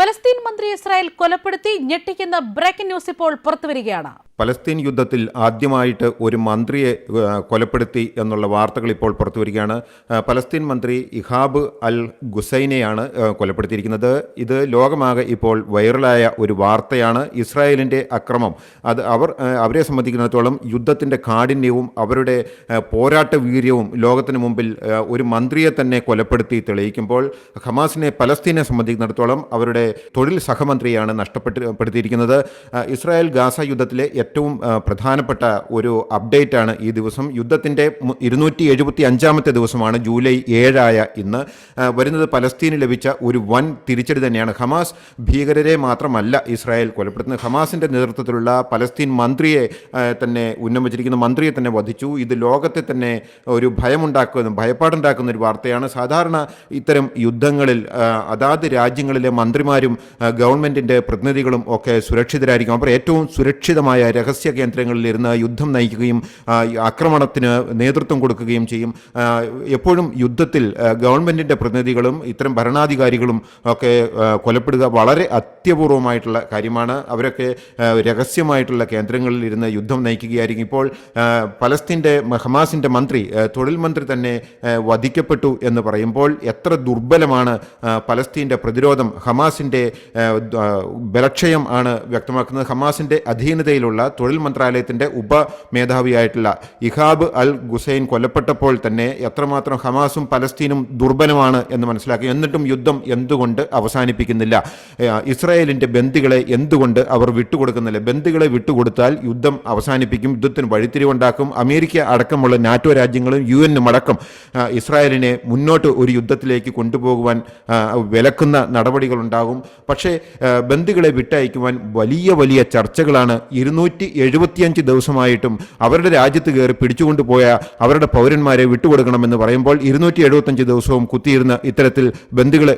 Palestine മന്ത്രി Israel കൊലപ്പെടുത്തി ഞെട്ടിക്കുന്ന ബ്രേക്കിംഗ് ന്യൂസ് ഇപ്പോൾ പുറത്തുവരികയാണ്. പലസ്തീൻ യുദ്ധത്തിൽ ആദ്യമായിട്ട് ഒരു മന്ത്രിയെ കൊലപ്പെടുത്തി എന്നുള്ള വാർത്തകൾ ഇപ്പോൾ പുറത്തു വരികയാണ് പലസ്തീൻ മന്ത്രി ഇഹാബ് അൽ ഗുസൈനെയാണ് കൊലപ്പെടുത്തിയിരിക്കുന്നത്. ഇത് ലോകമാകെ ഇപ്പോൾ വൈറലായ ഒരു വാർത്തയാണ്. ഇസ്രായേലിന്റെ അക്രമം. അത് അവർ അവരെ സംബന്ധിക്കുന്നിടത്തോളം യുദ്ധത്തിന്റെ കാഠിന്യവും അവരുടെ പോരാട്ട വീര്യവും ലോകത്തിന് മുമ്പിൽ ഒരു മന്ത്രിയെ തന്നെ കൊലപ്പെടുത്തി തെളിയിക്കുമ്പോൾ ഹമാസിനെ പലസ്തീനെ സംബന്ധിക്കുന്നിടത്തോളം അവരുടെ തൊഴിൽ സഹമന്ത്രിയാണ് നഷ്ടപ്പെട്ടിരിക്കുന്നത് ഇസ്രായേൽ ഗാസ യുദ്ധത്തിലെ ഏറ്റവും പ്രധാനപ്പെട്ട ഒരു അപ്ഡേറ്റ് ആണ് ഈ ദിവസം. യുദ്ധത്തിന്റെ ഇരുന്നൂറ്റി എഴുപത്തി അഞ്ചാമത്തെ ദിവസമാണ് ജൂലൈ ഏഴായ ഇന്ന്. വരുന്നത് പലസ്തീന് ലഭിച്ച ഒരു വൻ തിരിച്ചടി തന്നെയാണ്. ഹമാസ് ഭീകരരെ മാത്രമല്ല ഇസ്രായേൽ കൊലപ്പെടുത്തുന്നത്. ഹമാസിന്റെ നേതൃത്വത്തിലുള്ള പലസ്തീൻ മന്ത്രിയെ തന്നെ ഉന്നമിച്ചിരിക്കുന്ന മന്ത്രിയെ തന്നെ വധിച്ചു. ഇത് ലോകത്തെ തന്നെ ഒരു ഭയമുണ്ടാക്കുന്ന ഭയപ്പാടുണ്ടാക്കുന്ന ഒരു വാർത്തയാണ്. സാധാരണ ഇത്തരം യുദ്ധങ്ങളിൽ അതാത് രാജ്യങ്ങളിലെ മന്ത്രിമാരും ഗവൺമെന്റിന്റെ പ്രതിനിധികളും ഒക്കെ സുരക്ഷിതരായിരിക്കും. അപ്പോൾ ഏറ്റവും സുരക്ഷിതമായ രഹസ്യ കേന്ദ്രങ്ങളിൽ ഇരുന്ന് യുദ്ധം നയിക്കുകയും ആക്രമണത്തിന് നേതൃത്വം കൊടുക്കുകയും ചെയ്യും. എപ്പോഴും യുദ്ധത്തിൽ ഗവൺമെന്റിന്റെ പ്രതിനിധികളും ഇത്തരം ഭരണാധികാരികളും ഒക്കെ കൊലപ്പെടുക വളരെ അത്യപൂർവമായിട്ടുള്ള കാര്യമാണ്. അവരൊക്കെ രഹസ്യമായിട്ടുള്ള കേന്ദ്രങ്ങളിൽ ഇരുന്ന് യുദ്ധം നയിക്കുകയായിരിക്കും. ഇപ്പോൾ പലസ്തീന്റെ ഹമാസിന്റെ മന്ത്രി തൊഴിൽ മന്ത്രി തന്നെ വധിക്കപ്പെട്ടു എന്ന് പറയുമ്പോൾ എത്ര ദുർബലമാണ് പലസ്തീന്റെ പ്രതിരോധം. ഹമാസിന്റെ ബലക്ഷയം ആണ് വ്യക്തമാക്കുന്നത്. ഹമാസിന്റെ അധീനതയിലുള്ള തൊഴിൽ മന്ത്രാലയത്തിന്റെ ഉപ മേധാവിയായിട്ടുള്ള ഇഹാബ് അൽ ഗുസൈൻ കൊല്ലപ്പെട്ടപ്പോൾ തന്നെ എത്രമാത്രം ഹമാസും പലസ്തീനും ദുർബലമാണ് എന്ന് മനസ്സിലാക്കി. എന്നിട്ടും യുദ്ധം എന്തുകൊണ്ട് അവസാനിപ്പിക്കുന്നില്ല? ഇസ്രായേലിന്റെ ബന്ദികളെ എന്തുകൊണ്ട് അവർ വിട്ടുകൊടുക്കുന്നില്ല? ബന്ദികളെ വിട്ടുകൊടുത്താൽ യുദ്ധം അവസാനിപ്പിക്കും യുദ്ധത്തിന് വഴിത്തിരിവുണ്ടാക്കും. അമേരിക്ക അടക്കമുള്ള നാറ്റോ രാജ്യങ്ങളും യു എന്നും അടക്കം ഇസ്രായേലിനെ മുന്നോട്ട് ഒരു യുദ്ധത്തിലേക്ക് കൊണ്ടുപോകുവാൻ വിലക്കുന്ന നടപടികളുണ്ടാകും. പക്ഷേ ബന്ദികളെ വിട്ടയക്കുവാൻ വലിയ വലിയ ചർച്ചകളാണ് ഇരുന്നൂറ്റി എഴുപത്തിയഞ്ച് ദിവസമായിട്ടും അവരുടെ രാജ്യത്ത് കയറി പിടിച്ചുകൊണ്ടുപോയ അവരുടെ പൗരന്മാരെ വിട്ടുകൊടുക്കണമെന്ന് പറയുമ്പോൾ ഇരുന്നൂറ്റി എഴുപത്തഞ്ച് ദിവസവും കുത്തിയിരുന്ന ഇത്തരത്തിൽ ബന്ധുക്കളെ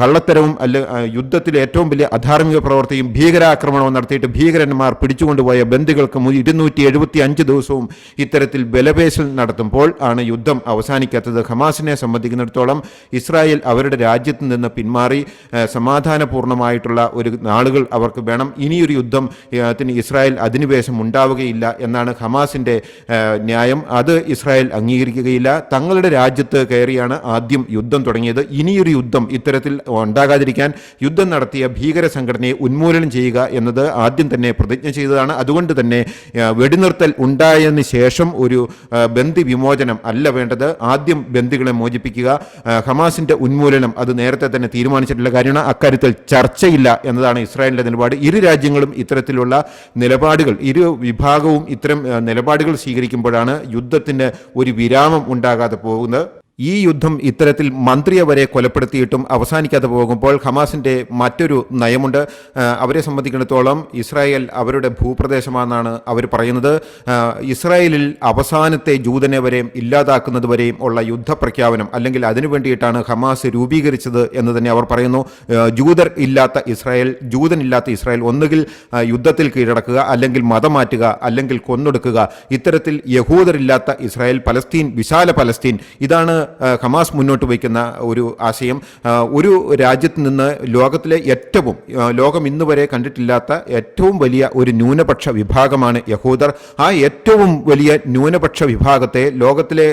കള്ളത്തരവും അല്ല യുദ്ധത്തിൽ ഏറ്റവും വലിയ അധാർമിക പ്രവൃത്തിയും ഭീകരാക്രമണവും നടത്തിയിട്ട് ഭീകരന്മാർ പിടിച്ചുകൊണ്ടുപോയ ബന്ധുക്കൾക്ക് ഇരുന്നൂറ്റി എഴുപത്തി അഞ്ച് ദിവസവും ഇത്തരത്തിൽ ബലപേശൽ നടത്തുമ്പോൾ ആണ് യുദ്ധം അവസാനിക്കാത്തത്. ഹമാസിനെ സംബന്ധിക്കുന്നിടത്തോളം ഇസ്രായേൽ അവരുടെ രാജ്യത്ത് നിന്ന് പിന്മാറി സമാധാനപൂർണമായിട്ടുള്ള ഒരു നാളുകൾ അവർക്ക് വേണം. ഇനിയൊരു യുദ്ധം ത്തിന് ഇസ്രായേൽ അധിനിവേശം ഉണ്ടാവുകയില്ല എന്നാണ് ഹമാസിന്റെ ന്യായം. അത് ഇസ്രായേൽ അംഗീകരിക്കുകയില്ല. തങ്ങളുടെ രാജ്യത്ത് കയറിയാണ് ആദ്യം യുദ്ധം തുടങ്ങിയത്. ഇനിയൊരു യുദ്ധം ഇത്തരത്തിൽ ഉണ്ടാകാതിരിക്കാൻ യുദ്ധം നടത്തിയ ഭീകര സംഘടനയെ ഉന്മൂലനം ചെയ്യുക എന്നത് ആദ്യം തന്നെ പ്രതിജ്ഞ ചെയ്തതാണ്. അതുകൊണ്ട് തന്നെ വെടിനിർത്തൽ ഉണ്ടായതിന് ശേഷം ഒരു ബന്ധി വിമോചനം അല്ല വേണ്ടത്. ആദ്യം ബന്ധികളെ മോചിപ്പിക്കുക. ഹമാസിന്റെ ഉന്മൂലനം അത് നേരത്തെ തന്നെ തീരുമാനിച്ചിട്ടുള്ള കാര്യമാണ്. അക്കാര്യത്തിൽ ചർച്ചയില്ല എന്നതാണ് ഇസ്രായേലിന്റെ നിലപാട്. ഇരു രാജ്യങ്ങളും ഇത്തരത്തിലുള്ള നിലപാടുകൾ ഇരു വിഭാഗവും ഇത്തരം നിലപാടുകൾ സ്വീകരിക്കുമ്പോഴാണ് യുദ്ധത്തിന് ഒരു വിരാമം ഉണ്ടാകാതെ പോകുന്നത്. ഈ യുദ്ധം ഇത്തരത്തിൽ മന്ത്രിയെ വരെ കൊലപ്പെടുത്തിയിട്ടും അവസാനിക്കാതെ പോകുമ്പോൾ ഹമാസിന്റെ മറ്റൊരു നയമുണ്ട്. അവരെ സംബന്ധിക്കുന്നിടത്തോളം ഇസ്രായേൽ അവരുടെ ഭൂപ്രദേശമാണെന്നാണ് അവർ പറയുന്നത്. ഇസ്രായേലിൽ അവസാനത്തെ ജൂതനെ വരെയും ഇല്ലാതാക്കുന്നത് വരെയും ഉള്ള യുദ്ധപ്രഖ്യാപനം അല്ലെങ്കിൽ അതിനു വേണ്ടിയിട്ടാണ് ഹമാസ് രൂപീകരിച്ചത് എന്ന് തന്നെ അവർ പറയുന്നു. ജൂതർ ഇല്ലാത്ത ഇസ്രായേൽ ജൂതനില്ലാത്ത ഇസ്രായേൽ ഒന്നുകിൽ യുദ്ധത്തിൽ കീഴടക്കുക അല്ലെങ്കിൽ മതം മാറ്റുക അല്ലെങ്കിൽ കൊന്നൊടുക്കുക. ഇത്തരത്തിൽ യഹൂദരില്ലാത്ത ഇസ്രായേൽ പലസ്തീൻ വിശാല പലസ്തീൻ ഇതാണ് ഹമാസ് മുന്നോട്ട് വയ്ക്കുന്ന ഒരു ആശയം ഒരു രാജ്യത്ത് നിന്ന് ലോകത്തിലെ ഏറ്റവും ലോകം ഇന്ന് വരെ കണ്ടിട്ടില്ലാത്ത ഏറ്റവും വലിയ ഒരു ന്യൂനപക്ഷ വിഭാഗമാണ് യഹൂദർ. ആ ഏറ്റവും വലിയ ന്യൂനപക്ഷ വിഭാഗത്തെ ലോകത്തിലെ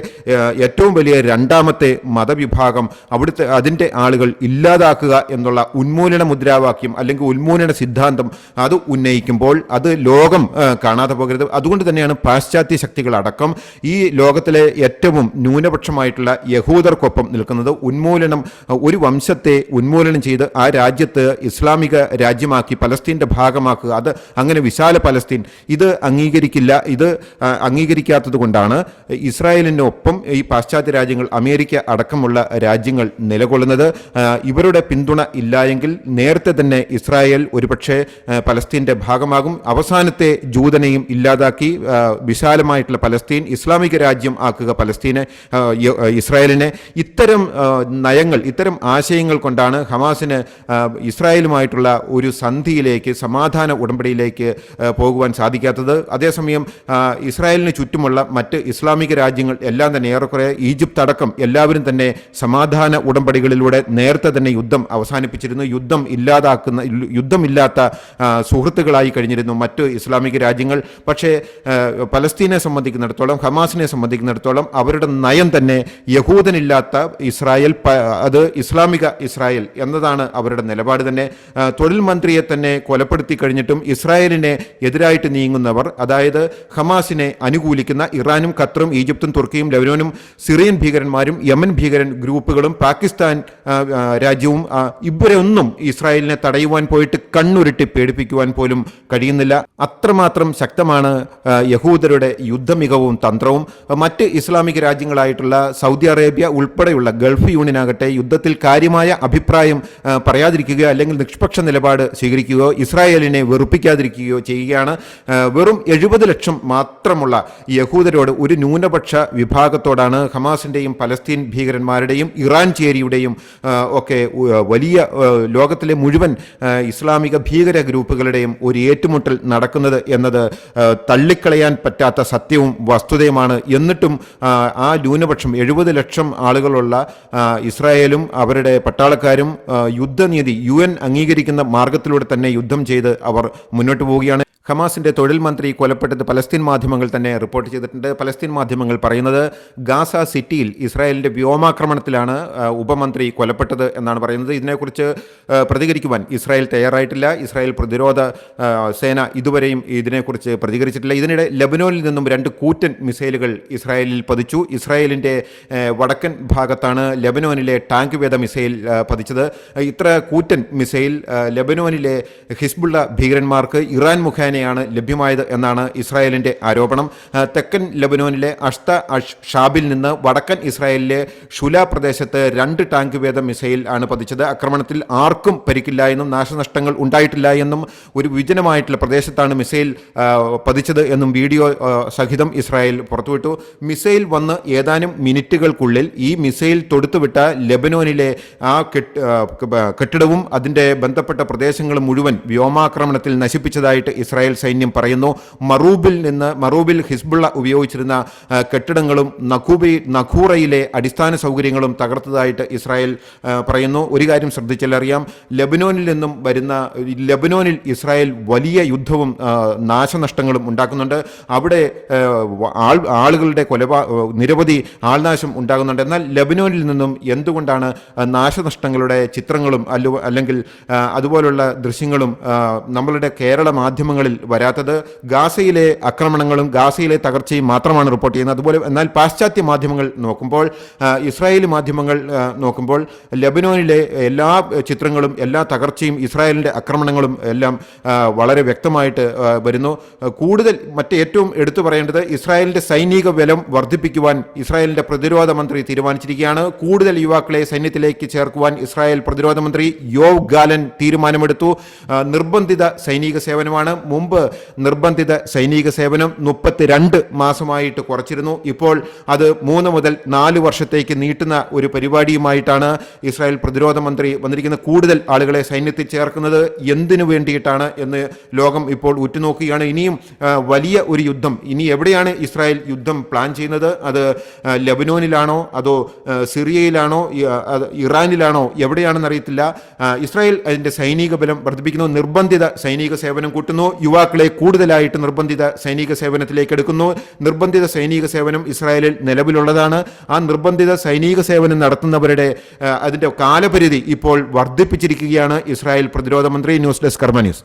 ഏറ്റവും വലിയ രണ്ടാമത്തെ മതവിഭാഗം അവിടുത്തെ അതിന്റെ ആളുകൾ ഇല്ലാതാക്കുക എന്നുള്ള ഉന്മൂലന മുദ്രാവാക്യം അല്ലെങ്കിൽ ഉന്മൂലന സിദ്ധാന്തം അത് ഉന്നയിക്കുമ്പോൾ അത് ലോകം കാണാതെ പോകരുത്. അതുകൊണ്ട് തന്നെയാണ് പാശ്ചാത്യ ശക്തികളടക്കം ഈ ലോകത്തിലെ ഏറ്റവും ന്യൂനപക്ഷമായിട്ടുള്ള യഹൂദർക്കൊപ്പം നിൽക്കുന്നത്. ഉന്മൂലനം ഒരു വംശത്തെ ഉന്മൂലനം ചെയ്ത് ആ രാജ്യത്ത് ഇസ്ലാമിക രാജ്യമാക്കി പലസ്തീന്റെ ഭാഗമാക്കുക. അത് അങ്ങനെ വിശാല പലസ്തീൻ. ഇത് അംഗീകരിക്കില്ല. ഇത് അംഗീകരിക്കാത്തത് കൊണ്ടാണ് ഇസ്രായേലിനൊപ്പം ഈ പാശ്ചാത്യ രാജ്യങ്ങൾ അമേരിക്ക അടക്കമുള്ള രാജ്യങ്ങൾ നിലകൊള്ളുന്നത്. ഇവരുടെ പിന്തുണ ഇല്ലായെങ്കിൽ നേരത്തെ തന്നെ ഇസ്രായേൽ ഒരുപക്ഷെ പലസ്തീന്റെ ഭാഗമാകും. അവസാനത്തെ ജൂതനെയും ഇല്ലാതാക്കി വിശാലമായിട്ടുള്ള പലസ്തീൻ ഇസ്ലാമിക രാജ്യം ആക്കുക പലസ്തീനെ ഇസ്രായേൽ ഇസ്രായേലിനെ ഇത്തരം നയങ്ങൾ ഇത്തരം ആശയങ്ങൾ കൊണ്ടാണ് ഹമാസിന് ഇസ്രായേലുമായിട്ടുള്ള ഒരു സന്ധിയിലേക്ക് സമാധാന ഉടമ്പടിയിലേക്ക് പോകുവാൻ സാധിക്കാത്തത്. അതേസമയം ഇസ്രായേലിന് ചുറ്റുമുള്ള മറ്റ് ഇസ്ലാമിക രാജ്യങ്ങൾ എല്ലാം തന്നെ ഏറെക്കുറെ ഈജിപ്ത് അടക്കം എല്ലാവരും തന്നെ സമാധാന ഉടമ്പടികളിലൂടെ നേരത്തെ തന്നെ യുദ്ധം അവസാനിപ്പിച്ചിരുന്നു. യുദ്ധം ഇല്ലാതാക്കുന്ന യുദ്ധമില്ലാത്ത സുഹൃത്തുക്കളായി കഴിഞ്ഞിരുന്നു മറ്റ് ഇസ്ലാമിക രാജ്യങ്ങൾ. പക്ഷേ പലസ്തീനെ സംബന്ധിക്കുന്നിടത്തോളം ഹമാസിനെ സംബന്ധിക്കുന്നിടത്തോളം അവരുടെ നയം തന്നെ യഹൂദനില്ലാത്ത ഇസ്രായേൽ അത് ഇസ്ലാമിക ഇസ്രായേൽ എന്നതാണ് അവരുടെ നിലപാട് തന്നെ. തൊഴിൽ മന്ത്രിയെ തന്നെ കൊലപ്പെടുത്തി കഴിഞ്ഞിട്ടും ഇസ്രായേലിനെ എതിരായിട്ട് നീങ്ങുന്നവർ അതായത് ഹമാസിനെ അനുകൂലിക്കുന്ന ഇറാനും ഖത്തറും ഈജിപ്തും തുർക്കിയും ലബനോനും സിറിയൻ ഭീകരന്മാരും യമൻ ഭീകരൻ ഗ്രൂപ്പുകളും പാകിസ്ഥാൻ രാജ്യവും ഇവരൊന്നും ഇസ്രായേലിനെ തടയുവാൻ പോയിട്ട് കണ്ണുരുട്ടി പേടിപ്പിക്കുവാൻ പോലും കഴിയുന്നില്ല. അത്രമാത്രം ശക്തമാണ് യഹൂദരുടെ യുദ്ധമികവും തന്ത്രവും. മറ്റ് ഇസ്ലാമിക രാജ്യങ്ങളായിട്ടുള്ള സൗദി അറേബ്യ ഉൾപ്പെടെയുള്ള ഗൾഫ് യൂണിയനാകട്ടെ യുദ്ധത്തിൽ കാര്യമായ അഭിപ്രായം പറയാതിരിക്കുകയോ അല്ലെങ്കിൽ നിഷ്പക്ഷ നിലപാട് സ്വീകരിക്കുകയോ ഇസ്രായേലിനെ വെറുപ്പിക്കാതിരിക്കുകയോ ചെയ്യുകയാണ്. വെറും എഴുപത് ലക്ഷം മാത്രമുള്ള യഹൂദരോട് ഒരു ന്യൂനപക്ഷ വിഭാഗത്തോടാണ് ഹമാസിന്റെയും പലസ്തീൻ ഭീകരന്മാരുടെയും ഇറാൻ ചേരിയുടെയും ഒക്കെ വലിയ ലോകത്തിലെ മുഴുവൻ ഇസ്ലാമിക ഭീകര ഗ്രൂപ്പുകളുടെയും ഒരു ഏറ്റുമുട്ടൽ നടക്കുന്നത് എന്നത് തള്ളിക്കളയാൻ പറ്റാത്ത സത്യവും വസ്തുതയുമാണ്. എന്നിട്ടും ആ ന്യൂനപക്ഷം എഴുപത് ലക്ഷം ആളുകളുള്ള ഇസ്രായേലും അവരുടെ പട്ടാളക്കാരും യുദ്ധനീതി യു അംഗീകരിക്കുന്ന മാർഗത്തിലൂടെ തന്നെ യുദ്ധം ചെയ്ത് അവർ മുന്നോട്ട് പോവുകയാണ്. ഹമാസിന്റെ തൊഴിൽ മന്ത്രി കൊലപ്പെട്ടത് പലസ്തീൻ മാധ്യമങ്ങൾ തന്നെ റിപ്പോർട്ട് ചെയ്തിട്ടുണ്ട്. പലസ്തീൻ മാധ്യമങ്ങൾ പറയുന്നത് ഗാസ സിറ്റിയിൽ ഇസ്രായേലിന്റെ വ്യോമാക്രമണത്തിലാണ് ഉപമന്ത്രി കൊലപ്പെട്ടത് എന്നാണ് പറയുന്നത്. ഇതിനെക്കുറിച്ച് പ്രതികരിക്കുവാൻ ഇസ്രായേൽ തയ്യാറായിട്ടില്ല. ഇസ്രായേൽ പ്രതിരോധ സേന ഇതുവരെയും ഇതിനെക്കുറിച്ച് പ്രതികരിച്ചിട്ടില്ല. ഇതിനിടെ ലബനോനിൽ നിന്നും രണ്ട് കൂറ്റൻ മിസൈലുകൾ ഇസ്രായേലിൽ പതിച്ചു. ഇസ്രായേലിന്റെ വടക്കൻ ഭാഗത്താണ് ലബനോനിലെ ടാങ്ക് വേദ മിസൈൽ പതിച്ചത്. ഇത്ര കൂറ്റൻ മിസൈൽ ലബനോനിലെ ഹിസ്ബുള്ള ഭീകരന്മാർക്ക് ഇറാൻ മുഖേനയാണ് ലഭ്യമായത് എന്നാണ് ഇസ്രായേലിന്റെ ആരോപണം. തെക്കൻ ലബനോനിലെ അഷ്ത ഷാബിൽ നിന്ന് വടക്കൻ ഇസ്രായേലിലെ ഷുല പ്രദേശത്ത് രണ്ട് ടാങ്ക് വേദ മിസൈൽ ആണ് പതിച്ചത്. ആക്രമണത്തിൽ ആർക്കും പരിക്കില്ല എന്നും നാശനഷ്ടങ്ങൾ ഉണ്ടായിട്ടില്ല എന്നും ഒരു വിജനമായിട്ടുള്ള പ്രദേശത്താണ് മിസൈൽ പതിച്ചത് എന്നും വീഡിയോ സഹിതം ഇസ്രായേൽ പുറത്തുവിട്ടു. മിസൈൽ വന്ന് ഏതാനും മിനിറ്റുകൾക്കുള്ളിൽ ഈ മിസൈൽ തൊടുത്തുവിട്ട ലെബനോനിലെ ആ കെട്ട് കെട്ടിടവും അതിന്റെ ബന്ധപ്പെട്ട പ്രദേശങ്ങളും മുഴുവൻ വ്യോമാക്രമണത്തിൽ നശിപ്പിച്ചതായിട്ട് ഇസ്രായേൽ സൈന്യം പറയുന്നു മറൂബിൽ നിന്ന് മറൂബിൽ ഹിസ്ബുള്ള ഉപയോഗിച്ചിരുന്ന കെട്ടിടങ്ങളും നഖൂബി നഖൂറയിലെ അടിസ്ഥാന സൗകര്യങ്ങളും തകർത്തതായിട്ട് ഇസ്രായേൽ പറയുന്നു. ഒരു കാര്യം ശ്രദ്ധിച്ചാലറിയാം ലബനോനിൽ നിന്നും വരുന്ന ലബനോനിൽ ഇസ്രായേൽ വലിയ യുദ്ധവും നാശനഷ്ടങ്ങളും ഉണ്ടാക്കുന്നുണ്ട്. അവിടെ ആൾ ആളുകളുടെ കൊലപാ നിരവധി ആൾനാശം ഉണ്ടാകുന്നുണ്ട്. എന്നാൽ ലബനോനിൽ നിന്നും എന്തുകൊണ്ടാണ് നാശനഷ്ടങ്ങളുടെ ചിത്രങ്ങളും അല്ല അല്ലെങ്കിൽ അതുപോലുള്ള ദൃശ്യങ്ങളും നമ്മളുടെ കേരള മാധ്യമങ്ങളിൽ വരാത്തത് ഗാസയിലെ ആക്രമണങ്ങളും ഗാസയിലെ തകർച്ചയും മാത്രമാണ് റിപ്പോർട്ട് ചെയ്യുന്നത്. അതുപോലെ എന്നാൽ പാശ്ചാത്യ മാധ്യമങ്ങൾ നോക്കുമ്പോൾ ഇസ്രായേലി മാധ്യമങ്ങൾ നോക്കുമ്പോൾ ലബനോനിലെ എല്ലാ ചിത്രങ്ങളും എല്ലാ തകർച്ചയും ഇസ്രായേലിന്റെ ആക്രമണങ്ങളും എല്ലാം വളരെ വ്യക്തമായിട്ട് വരുന്നു. കൂടുതൽ മറ്റ് ഏറ്റവും എടുത്തു പറയേണ്ടത് ഇസ്രായേലിന്റെ സൈനിക ബലം വർദ്ധിപ്പിക്കുവാൻ ഇസ്രായേലിന്റെ പ്രതിരോധ മന്ത്രി തീരുമാനിച്ചിരിക്കുകയാണ്. കൂടുതൽ യുവാക്കളെ സൈന്യത്തിലേക്ക് ചേർക്കുവാൻ ഇസ്രായേൽ പ്രതിരോധ മന്ത്രി യോവ് ഗാലൻ തീരുമാനമെടുത്തു. നിർബന്ധിത സൈനിക സേവനമാണ്. മുമ്പ് നിർബന്ധിത സൈനിക സേവനം മുപ്പത്തിരണ്ട് മാസമായിട്ട് കുറച്ചിരുന്നു. ഇപ്പോൾ അത് മൂന്ന് മുതൽ നാല് വർഷത്തേക്ക് നീട്ടുന്ന ഒരു പരിപാടിയുമായിട്ടാണ് ഇസ്രായേൽ പ്രതിരോധ മന്ത്രി വന്നിരിക്കുന്ന കൂടുതൽ ആളുകളെ സൈന്യത്തിൽ ചേർക്കുന്നത് എന്തിനു വേണ്ടിയിട്ടാണ് എന്ന് ലോകം ഇപ്പോൾ ഉറ്റുനോക്കുകയാണ്. ഇനിയും വലിയ ഒരു യുദ്ധം. ഇനി എവിടെയാണ് ഇസ്രായേൽ യുദ്ധം പ്ലാൻ ചെയ്യുന്നത്? അത് ലബനോനിലാണോ? അതോ സിറിയയിലാണോ? ഇറാനിലാണോ? എവിടെയാണെന്ന് അറിയത്തില്ല ഇസ്രായേൽ അതിന്റെ സൈനിക ബലം വർദ്ധിപ്പിക്കുന്നു. നിർബന്ധിത സൈനിക സേവനം കൂട്ടുന്നു. യുവാക്കളെ കൂടുതലായിട്ട് നിർബന്ധിത സൈനിക സേവനത്തിലേക്ക് എടുക്കുന്നു. നിർബന്ധിത സൈനിക സേവനം ഇസ്രായേലിൽ നിലവിലുള്ളതാണ്. ആ നിർബന്ധിത സൈനിക സേവനം നടത്തുന്നവരുടെ അതിന്റെ കാലപരിധി ഇപ്പോൾ വർദ്ധിപ്പിച്ചിരിക്കുകയാണ്. ഇസ്രായേൽ പ്രതിരോധ മന്ത്രി ന്യൂസ് ഡെസ്ക് കർമ്മ ന്യൂസ്.